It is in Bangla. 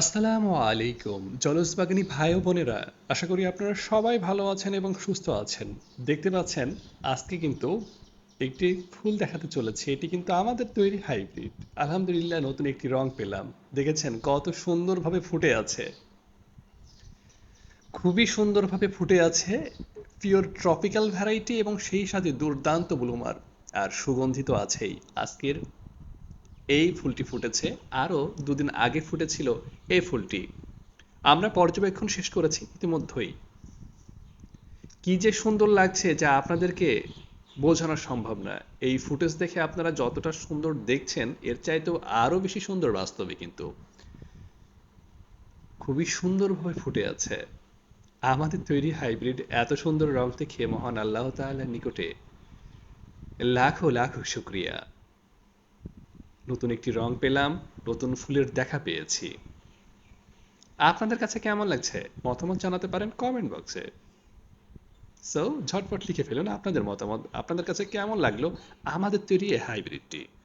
আসসালামু আলাইকুম জলস বাগানি ভাই বোনেরা। আশা করি আপনারা সবাই ভালো আছেন এবং সুস্থ আছেন। দেখতে পাচ্ছেন, আজকে কিন্তু একটি ফুল দেখাতে চলেছে। এটি কিন্তু আমাদের তৈরি হাইব্রিড। আলহামদুলিল্লাহ নতুন একটি রং পেলাম। দেখেছেন কত সুন্দরভাবে ফুটে আছে। খুবই সুন্দরভাবে ফুটে আছে, পিওর ট্রপিক্যাল ভ্যারাইটি এবং সেই সাথে দুর্দান্ত ব্লুমার। আর সুগন্ধি তো আছেই। আজকের এই ফুলটি ফুটেছে, আরও দুদিন আগে ফুটেছিল এই ফুলটি। আমরা পর্যবেক্ষণ শেষ করেছি ইতিমধ্যেই। কি যে সুন্দর লাগছে যা আপনাদেরকে বোঝানো সম্ভব না এই ফুটেজ দেখে আপনারা যতটা সুন্দর দেখছেন, এর চাইতেও আরও বেশি সুন্দর বাস্তবে কিন্তু। খুবই সুন্দরভাবে ফুটে আছে। আমাদের তৈরি হাইব্রিড এত সুন্দর রং দেখে মহান আল্লাহ তাআলার নিকটে লাখো লাখো শুক্রিয়া। নতুন একটি রং পেলাম, নতুন ফুলের দেখা পেয়েছি। আপনাদের কাছে কেমন লাগছে? মতামত জানাতে পারেন কমেন্ট বক্সে সো ঝটপট লিখে ফেলুন আপনাদের মতামত। আপনাদের কাছে কেমন লাগল? আমাদের তৈরি এই হাইব্রিডটি